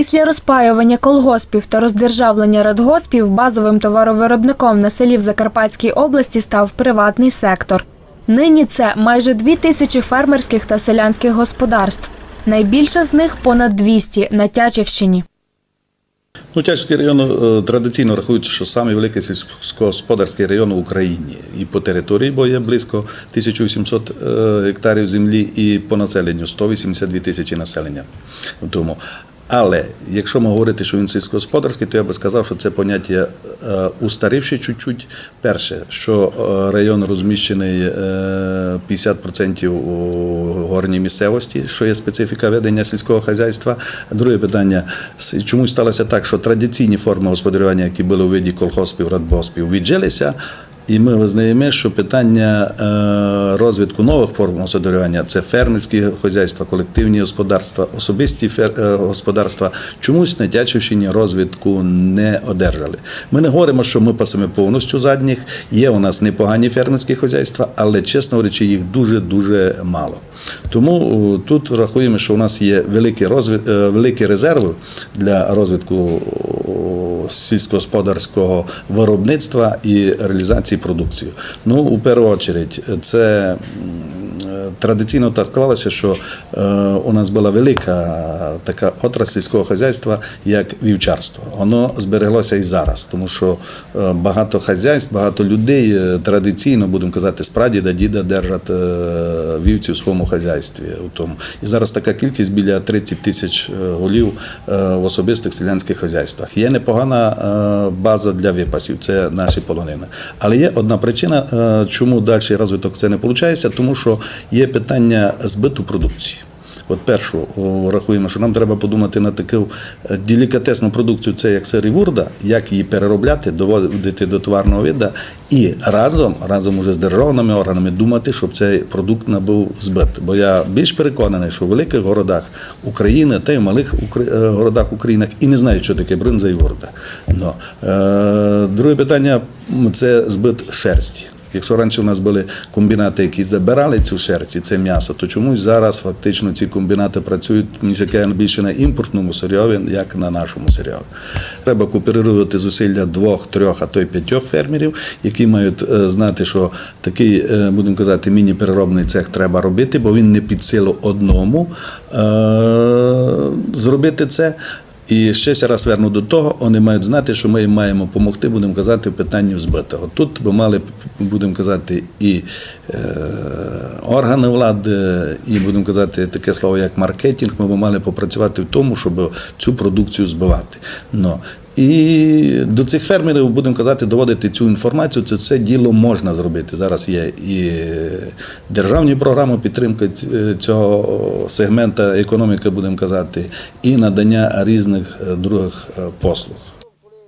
Після розпаювання колгоспів та роздержавлення радгоспів базовим товаровиробником на селі в Закарпатській області став приватний сектор. Нині це майже дві тисячі фермерських та селянських господарств. Найбільше з них понад 200 на Тячівщині. Ну, Тячівський район е, традиційно рахують, що самий великий сільськогосподарський район в Україні. І по території, бо є близько 1800 е, гектарів землі, і по населенню 182 тисячі населення. Тому. Але якщо ми говорити, що він сільськогосподарський, то я би сказав, що це поняття е, устарівши чуть-чуть. Перше, що е, район розміщений е, 50% у горній місцевості, що є специфіка ведення сільського хазяйства. Друге питання: чому сталося так, що традиційні форми господарювання, які були у виді колхозпів, радбоспів, віджилися. І ми визнаємо, що питання е, розвитку нових форм господарювання це фермерські хозяйства, колективні господарства, особисті е, господарства чомусь на Тячівщині розвитку не одержали. Ми не говоримо, що ми пасемо повністю задніх. Є у нас непогані фермерські хозяйства, але чесно говорячи, їх дуже дуже мало. Тому тут рахуємо, що у нас є великі розвит, е, великі резерви для розвитку сільськогосподарського виробництва і реалізації продукції. Ну, у першу чергу, це традиційно так склалося, що е, у нас була велика така отрасль сільського хазяйства, як вівчарство. Воно збереглося і зараз, тому що е, багато хазяйств, багато людей е, традиційно, будемо казати, з прадіда, діда держать вівці в своєму хазяйстві. І зараз така кількість біля 30 тисяч голів в особистих селянських хазяйствах. Є непогана база для випасів, це наші полонини. Але є одна причина, чому далі розвиток це не виходить, тому що є питання збиту продукції. От першу о, рахуємо, що нам треба подумати на таку е, делікатесну продукцію, це як сир і вурда, як її переробляти, доводити до товарного вида, і разом, разом уже з державними органами думати, щоб цей продукт набув збит. Бо я більш переконаний, що в великих городах України та й в малих е, городах України і не знають, що таке бринза і вурда. Ну, е, друге питання це збит шерсті. Якщо раніше у нас були комбінати, які забирали цю шерсть і це м'ясо, то чомусь зараз фактично ці комбінати працюють більше на імпортному сирйові, як на нашому сирйові. Треба кооперувати зусилля двох, трьох, а то й п'ятьох фермерів, які мають е, знати, що такий, е, будемо казати, міні-переробний цех треба робити, бо він не під силу одному е, зробити це. І ще раз верну до того, вони мають знати, що ми їм маємо допомогти, будемо казати, в питанні збитого. Тут би мали, будемо казати, і е, органи влади, і будемо казати таке слово, як маркетинг, ми б мали попрацювати в тому, щоб цю продукцію збивати. Но. І до цих фермерів, будемо казати, доводити цю інформацію, це це діло можна зробити. Зараз є і державні програми підтримки цього сегмента економіки, будемо казати, і надання різних е, других е, послуг.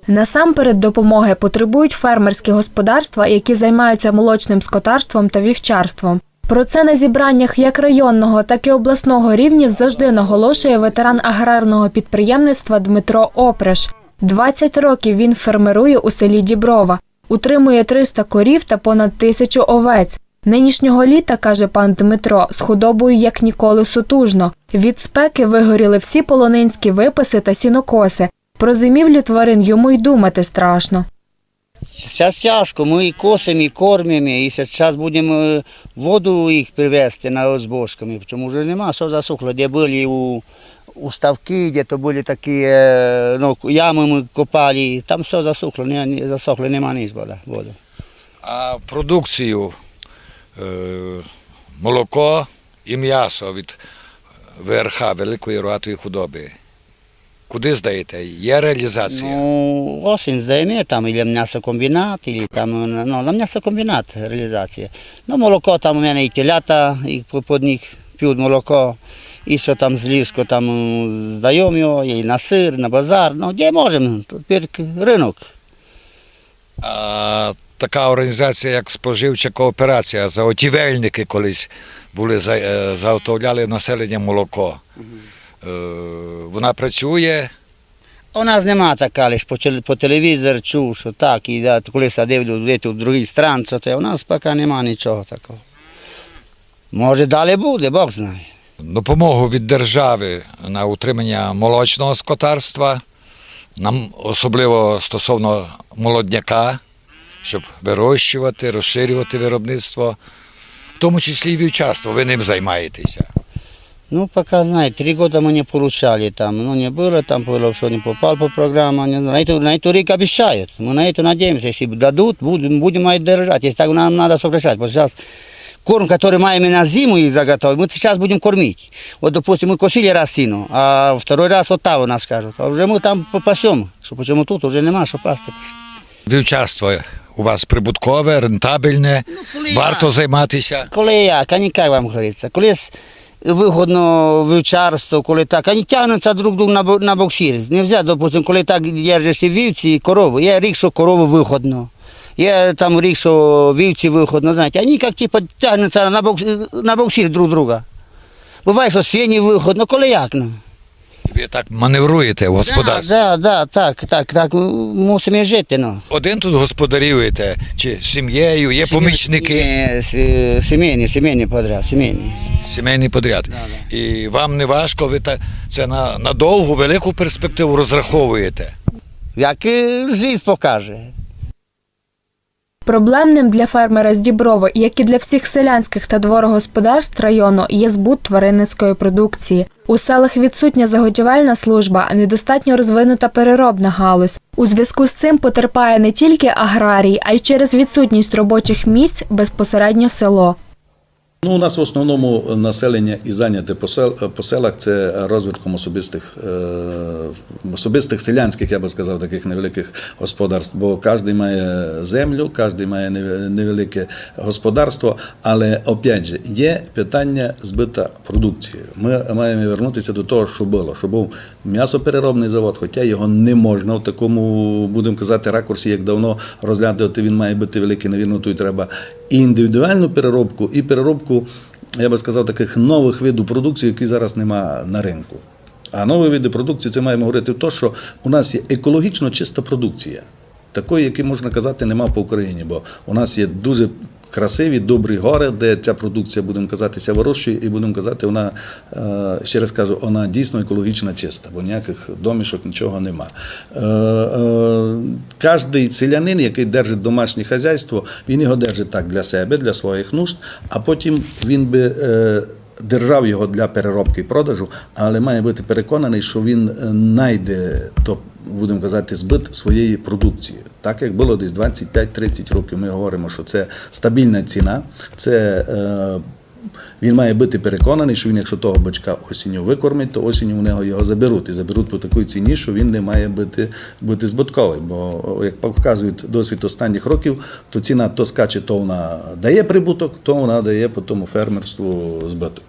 Насамперед допомоги потребують фермерські господарства, які займаються молочним скотарством та вівчарством. Про це на зібраннях як районного, так і обласного рівнів завжди наголошує ветеран аграрного підприємництва Дмитро Оприш. 20 років він фермерує у селі Діброва, утримує 300 корів та понад тисячу овець. Нинішнього літа, каже пан Дмитро, з худобою як ніколи сутужно. Від спеки вигоріли всі полонинські виписи та сінокоси. Про зимівлю тварин йому й думати страшно. Зараз тяжко, ми і косимо, і кормимо, і зараз будемо е, воду їх привезти на озбожками, чому вже нема, все засохло, де були у, у ставки, де то були такі е, ну, ями ми копали, там все засохло, не, не, засохло, нема ніч вода. води. А продукцію е, молоко і м'ясо від ВРХ Великої рогатої худоби. Куди здаєте? Є реалізація? Ну, осінь здаємо, там или м'ясокомбінат, или там, ну, на м'ясокомбінат реалізація. Ну, молоко там у мене і телята, і під них п'ють молоко. І що там з ліжко там здаємо його, і на сир, на базар, ну, де можемо, тепер ринок. А така організація, як споживча кооперація, заготівельники колись були, е, заготовляли населення молоко. Е, Вона працює. У нас нема така, лише по, телевізору чув, що так, і да, колись я дивлюсь в другій странці, то у нас поки нема нічого такого. Може, далі буде, Бог знає допомогу від держави на утримання молочного скотарства, нам особливо стосовно молодняка, щоб вирощувати, розширювати виробництво, в тому числі і вівчарство. Ви ним займаєтеся. Ну, пока, знаете, три года мы не получали там, ну, не было, там было, что не попал по программам, не знаю. на эту, на эту рик обещают, мы на это надеемся, если дадут, будем, будем это держать, если так нам надо сокращать, вот сейчас корм, который мы именно на зиму и заготовим, мы сейчас будем кормить. Вот, допустим, мы косили растину, а второй раз вот там у нас скажут, а уже мы там попасем, что почему тут уже нема, что пасти. Вівчарство у вас прибуткове, рентабельне, коли варто як. займатися. Коли як, а не як вам говориться, колись вигодно вівчарство, коли так, вони тягнуться друг друга на, бо- на боксір. Не взяти, допустим, коли так держиш і вівці, і корови. Є рік, що корови виходно. Є там рік, що вівці виходно, знаєте, вони як типу тягнуться на, бокс, на боксір друг друга. Буває, що свині виходно, коли як. Ну. Ви так маневруєте в господарстві. Да, да, так, так, так, мусимо жити. Ну. Один тут господарюєте, чи сім'єю, є помічники, Ні, с- Сімейні, сімейні подряд, сімейні. сімейний подряд. І вам не важко, ви та, це на, на довгу, велику перспективу розраховуєте. Як і життя покаже. Проблемним для фермера з Діброви, як і для всіх селянських та дворогосподарств району, є збут тваринницької продукції. У селах відсутня заготівельна служба, а недостатньо розвинута переробна галузь. У зв'язку з цим потерпає не тільки аграрій, а й через відсутність робочих місць безпосередньо село. Ну, у нас в основному населення і зайняте по, по селах це розвитком особистих, е, особистих селянських, я би сказав, таких невеликих господарств. Бо кожен має землю, кожен має невелике господарство. Але опять же, є питання збита продукції. Ми маємо вернутися до того, що було, що був м'ясопереробний завод, хоча його не можна в такому, будемо казати, ракурсі, як давно розглядати, він має бути великий, навірно, тут треба і індивідуальну переробку, і переробку, я би сказав, таких нових видів продукції, які зараз нема на ринку. А нові види продукції це маємо говорити то, що у нас є екологічно чиста продукція. Такої, які можна казати, нема по Україні, бо у нас є дуже красиві, добрі гори, де ця продукція, будемо казатися, вирощує, і будемо казати, вона, е, ще раз кажу, вона дійсно екологічно чиста, бо ніяких домішок, нічого нема. Е, е, Кожний селянин, який держить домашнє хазяйство, він його держить так для себе, для своїх нужд, а потім він би. Е, Держав його для переробки і продажу, але має бути переконаний, що він е, знайде то, будемо казати, збит своєї продукції. Так як було десь 25-30 років, ми говоримо, що це стабільна ціна, це е, він має бути переконаний, що він, якщо того бачка осінню викормить, то осінню у нього його заберуть. І заберуть по такій ціні, що він не має бути, бути збитковий. Бо, як показують досвід останніх років, то ціна то скаче, то вона дає прибуток, то вона дає по тому фермерству збиток.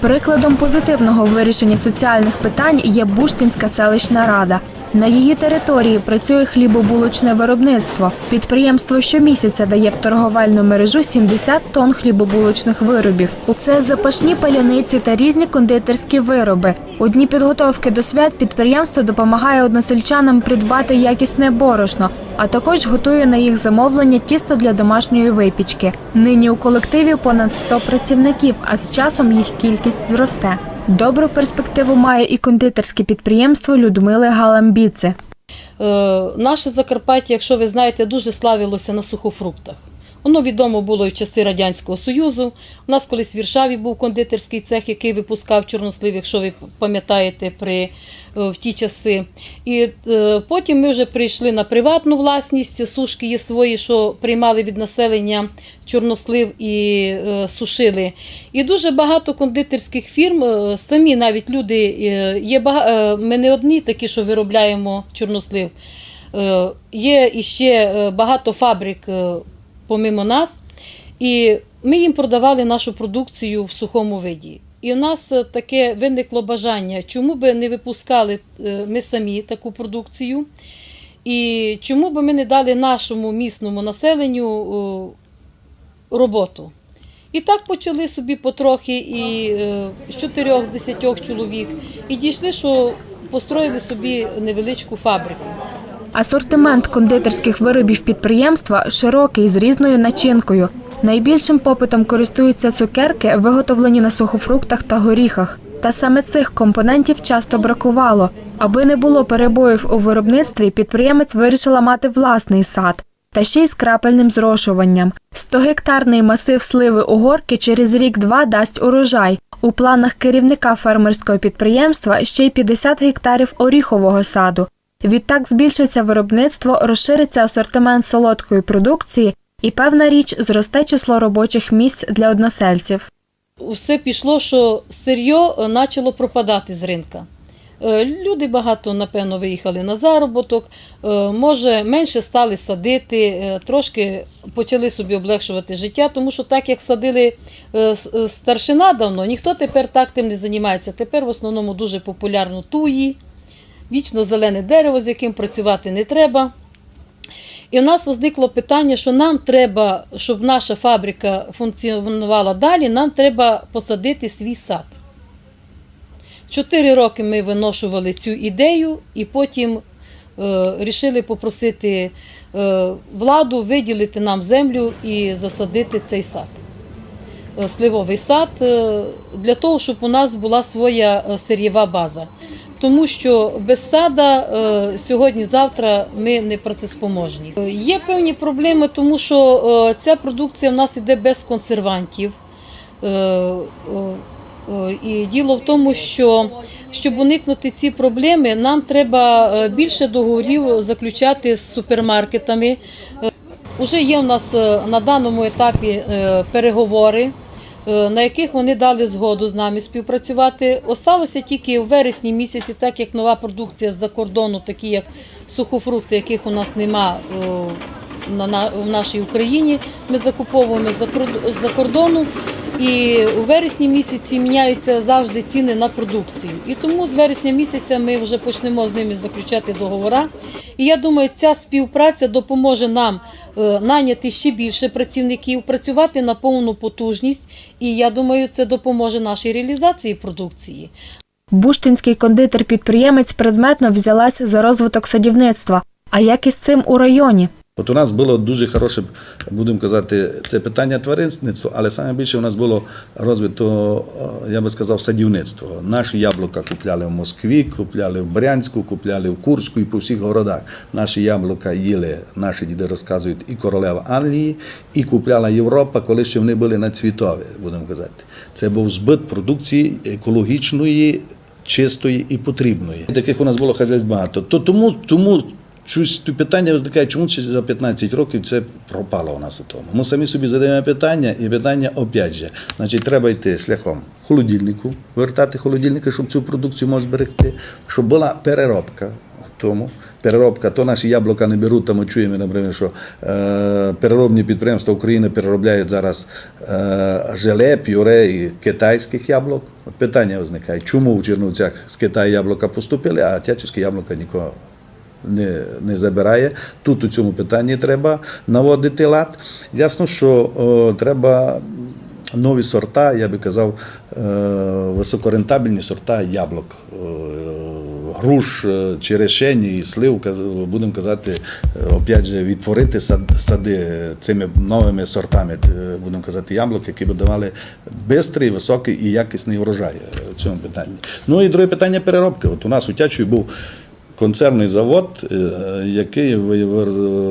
Прикладом позитивного вирішення соціальних питань є Буштинська селищна рада. На її території працює хлібобулочне виробництво. Підприємство щомісяця дає в торговельну мережу 70 тонн хлібобулочних виробів. Це запашні паляниці та різні кондитерські вироби. У дні підготовки до свят підприємство допомагає односельчанам придбати якісне борошно, а також готує на їх замовлення тісто для домашньої випічки. Нині у колективі понад 100 працівників, а з часом їх кількість зросте. Добру перспективу має і кондитерське підприємство Людмили Галамбіци. Е, Наше Закарпаття, якщо ви знаєте, дуже славилося на сухофруктах. Воно відомо було і в часи Радянського Союзу. У нас колись в Віршаві був кондитерський цех, який випускав чорнослив, якщо ви пам'ятаєте, при, е, в ті часи. І е, потім ми вже прийшли на приватну власність. Сушки є свої, що приймали від населення чорнослив і е, сушили. І дуже багато кондитерських фірм, е, самі навіть люди, е, є бага... е, ми не одні такі, що виробляємо чорнослив. Е, Є іще е, багато фабрик помимо нас, і ми їм продавали нашу продукцію в сухому виді. І у нас е, таке виникло бажання, чому би не випускали е, ми самі таку продукцію, і чому би ми не дали нашому місному населенню роботу. І так почали собі потрохи і е, з чотирьох, з десятьох чоловік, і дійшли, що построїли собі невеличку фабрику. Асортимент кондитерських виробів підприємства широкий з різною начинкою. Найбільшим попитом користуються цукерки, виготовлені на сухофруктах та горіхах. Та саме цих компонентів часто бракувало. Аби не було перебоїв у виробництві, підприємець вирішила мати власний сад. Та ще й з крапельним зрошуванням. 100-гектарний масив сливи угорки через рік-два дасть урожай. У планах керівника фермерського підприємства ще й 50 гектарів оріхового саду. Відтак збільшиться виробництво, розшириться асортимент солодкої продукції і певна річ зросте число робочих місць для односельців. Все пішло, що сир'йо е, почало пропадати з ринка. Е, Люди багато, напевно, виїхали на заробіток, е, може, менше стали садити, е, трошки почали собі облегшувати життя, тому що так як садили е, е, старшина давно, ніхто тепер так тим не займається. Тепер в основному дуже популярно туї, вічно зелене дерево, з яким працювати не треба. І у нас возникло питання, що нам треба, щоб наша фабрика функціонувала далі, нам треба посадити свій сад. Чотири роки ми виношували цю ідею і потім е, попросити е, владу виділити нам землю і засадити цей сад. Е, Сливовий сад е, для того, щоб у нас була своя е, сир'єва база. Тому що без сада е, сьогодні-завтра ми не працеспроможні. Е, Є певні проблеми, тому що е, ця продукція в нас іде без консервантів. Е, І діло в тому, що щоб уникнути ці проблеми, нам треба більше договорів заключати з супермаркетами. Уже є у нас на даному етапі переговори, на яких вони дали згоду з нами співпрацювати. Осталося тільки в вересні місяці, так як нова продукція з-за кордону, такі як сухофрукти, яких у нас нема е, в нашій Україні. Ми закуповуємо з-за кордону. І у вересні місяці міняються завжди ціни на продукцію. І тому з вересня місяця ми вже почнемо з ними заключати договори. І я думаю, ця співпраця допоможе нам е, наняти ще більше працівників, працювати на повну потужність. І я думаю, це допоможе нашій реалізації продукції. Буштинський кондитер-підприємець предметно взялась за розвиток садівництва. А як із цим у районі? От у нас було дуже хороше, будемо казати, це питання тваринництва, але саме більше у нас було розвито, е, я би сказав, садівництво. Наші яблука купляли в Москві, купляли в Брянську, купляли в Курську і по всіх городах. Наші яблука їли, наші діди розказують, і королева Англії, і купляла Європа, коли ще вони були на цвітові, будемо казати. Це був збит продукції екологічної, чистої і потрібної. Таких у нас було хазяйств багато. То тому, тому Щось питання виникає, чому за 15 років це пропало у нас у тому. Ми самі собі задаємо питання, і питання опять же. Значить, треба йти шляхом холодильнику, вертати холодильники, щоб цю продукцію можна зберегти, щоб була переробка. Тому переробка, то наші яблука не беруть, там ми чуємо, наприклад, що е, переробні підприємства України переробляють зараз е, желе, пюре і китайських яблук. От питання виникає, чому в Чернівцях з Китаю яблука поступили, а тячівські яблука нікого не, не забирає. Тут у цьому питанні треба наводити лад. Ясно, що о, треба нові сорта, я би казав, е, високорентабельні сорта яблук. Е, Груш, е, черешень і слив, будемо казати, е, опять же, відтворити сади цими новими сортами, е, будемо казати, яблук, які б давали бистрий, високий і якісний врожай е, в цьому питанні. Ну і друге питання переробки. От у нас у Тячові був концерний завод, е, який ви-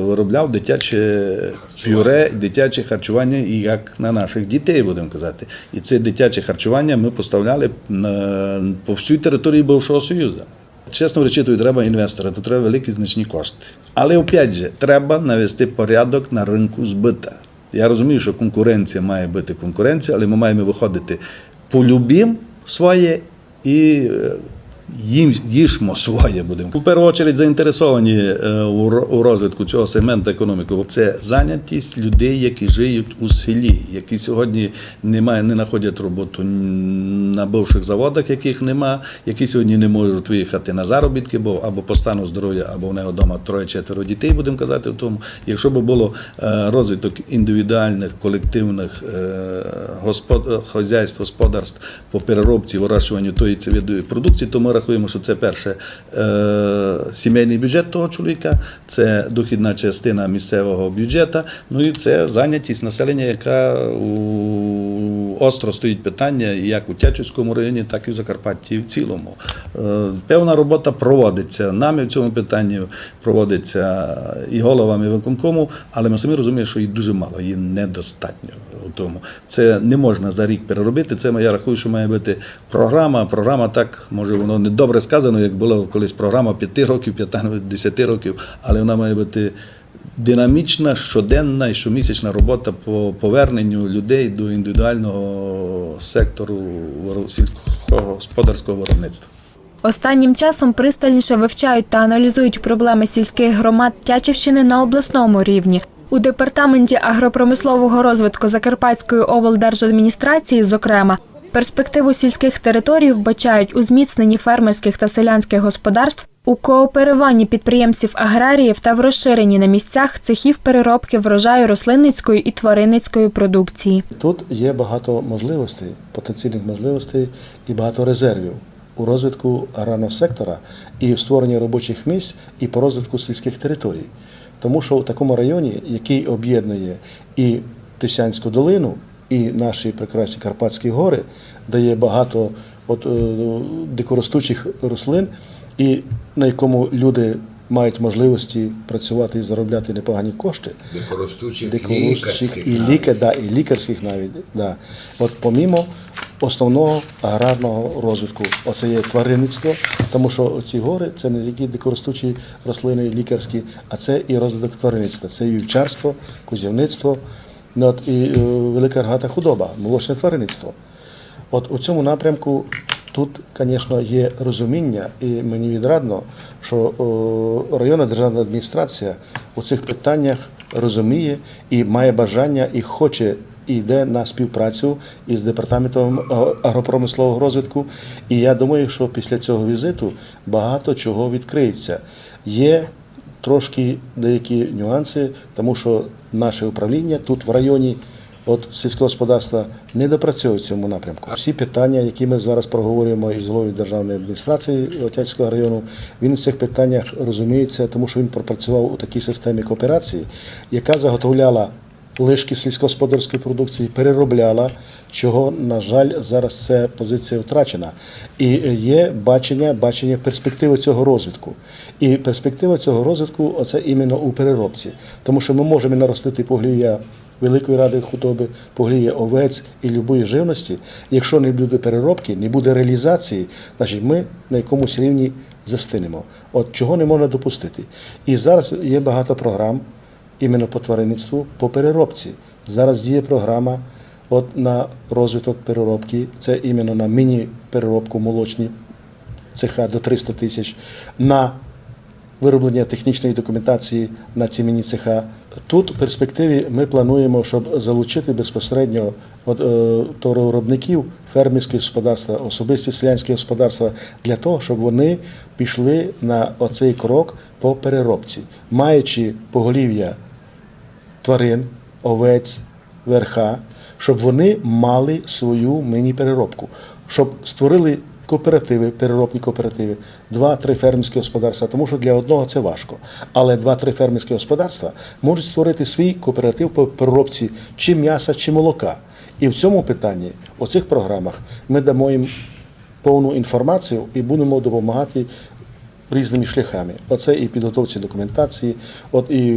виробляв дитяче пюре, дитяче харчування, і як на наших дітей, будемо казати. І це дитяче харчування ми поставляли по всій території Бившого Союзу. Чесно речі, треба інвестора, тут треба великі значні кошти. Але опять же, треба навести порядок на ринку збита. Я розумію, що конкуренція має бути конкуренція, але ми маємо виходити полюбім своє і е, їм їжмо своє будемо. У першу чергу заінтересовані е, у розвитку цього сегменту економіки. Це зайнятість людей, які живуть у селі, які сьогодні не мають, не знаходять роботу на бивших заводах, яких нема, які сьогодні не можуть виїхати на заробітки, бо або по стану здоров'я, або в нього вдома троє-четверо дітей, будемо казати в тому. Якщо б було е, розвиток індивідуальних колективних е, господ... господарств по переробці, вирощуванню тої цивідної продукції, то ми рахуємо, що це перше е, сімейний бюджет того чоловіка, це дохідна частина місцевого бюджету, ну і це зайнятість населення, яка у, остро стоїть питання як у Тячівському районі, так і в Закарпатті в цілому. Е, певна робота проводиться. Нами в цьому питанні проводиться і головами виконкому, але ми самі розуміємо, що її дуже мало, її недостатньо тому. Це не можна за рік переробити. Це я рахую, що має бути програма. Програма так, може, воно не добре сказано, як була колись програма 5 років, 15, 10 років, але вона має бути. Динамічна, щоденна і щомісячна робота по поверненню людей до індивідуального сектору сільськогосподарського виробництва. Останнім часом пристальніше вивчають та аналізують проблеми сільських громад Тячівщини на обласному рівні. У департаменті агропромислового розвитку Закарпатської облдержадміністрації, зокрема, перспективу сільських територій вбачають у зміцненні фермерських та селянських господарств, у кооперуванні підприємців аграріїв та в розширенні на місцях цехів переробки врожаю рослинницької і тваринницької продукції. Тут є багато можливостей, потенційних можливостей і багато резервів у розвитку аграрного сектора і в створенні робочих місць і по розвитку сільських територій. Тому що у такому районі, який об'єднує і Тисянську долину, і наші прекрасні Карпатські гори, де є багато от, е, дикоростучих рослин, і на якому люди мають можливості працювати і заробляти непогані кошти Дикоростучих дикоростчих і лікар, да, і лікарських навіть. Да. От помімо основного аграрного розвитку, оце є тваринництво, тому що ці гори це не тільки дикоростучі рослини лікарські, а це і розвиток тваринництва, це і вівчарство, кузівництво, ну, от, і е, велика рогата худоба, молочне тваринництво. От у цьому напрямку тут, звісно, є розуміння, і мені відрадно, що районна державна адміністрація у цих питаннях розуміє і має бажання і хоче. І йде на співпрацю із департаментом е, агропромислового розвитку. І я думаю, що після цього візиту багато чого відкриється. Є трошки деякі нюанси, тому що наше управління тут в районі от сільського господарства не допрацьовує в цьому напрямку. Всі питання, які ми зараз проговорюємо із головою державної адміністрації Отячського району, він в цих питаннях розуміється, тому що він пропрацював у такій системі кооперації, яка заготовляла лишки сільськогосподарської продукції, переробляла, чого, на жаль, зараз ця позиція втрачена. І є бачення, бачення перспективи цього розвитку. І перспектива цього розвитку оце іменно у переробці, тому що ми можемо наростити поглів'я Великої ради худоби, погліє овець і любої живності. Якщо не буде переробки, не буде реалізації, значить ми на якомусь рівні застинемо. От чого не можна допустити. І зараз є багато програм іменно по тваринництву, по переробці. Зараз діє програма от на розвиток переробки, це іменно на міні-переробку молочні цеха до 300 тисяч, на вироблення технічної документації на ці міні-цеха. Тут в перспективі ми плануємо, щоб залучити безпосередньо е, товаровиробників, фермерські господарства, особисті селянські господарства для того, щоб вони пішли на оцей крок по переробці, маючи поголів'я тварин, овець, верха, щоб вони мали свою міні-переробку, щоб створили кооперативи, переробні кооперативи, два-три фермерські господарства, тому що для одного це важко. Але два-три фермерські господарства можуть створити свій кооператив по переробці чи м'яса, чи молока. І в цьому питанні, у цих програмах, ми дамо їм повну інформацію і будемо допомагати різними шляхами. Оце і підготовці документації, от і е,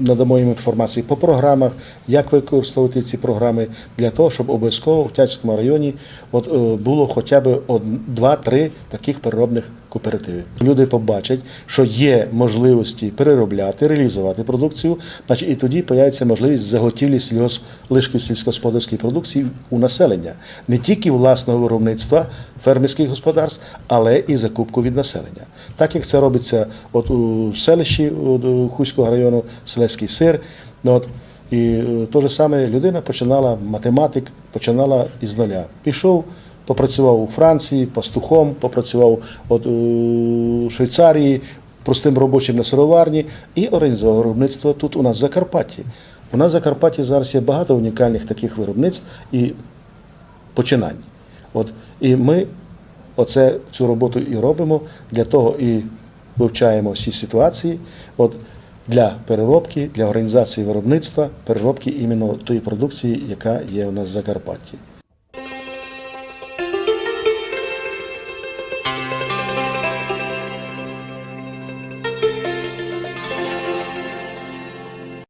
надамо їм інформації по програмах, як використовувати ці програми для того, щоб обов'язково в Тячському районі от, е, було хоча б два-три таких переробних кооперативи. Люди побачать, що є можливості переробляти, реалізувати продукцію, значить і тоді появиться можливість заготівлі лишків сільськогосподарської продукції у населення, не тільки власного виробництва фермерських господарств, але і закупку від населення. Так як це робиться от у селищі у Хуського району, Селецький сир. ну, От, і те ж саме людина починала, математик починала із нуля. Пішов, попрацював у Франції, пастухом, попрацював от, у Швейцарії, простим робочим на сироварні і організував виробництво тут у нас в Закарпатті. У нас в Закарпатті зараз є багато унікальних таких виробництв і починань. От, і ми оце цю роботу і робимо, для того і вивчаємо всі ситуації. От для переробки, для організації виробництва, переробки іменно тої продукції, яка є у нас в Закарпатті.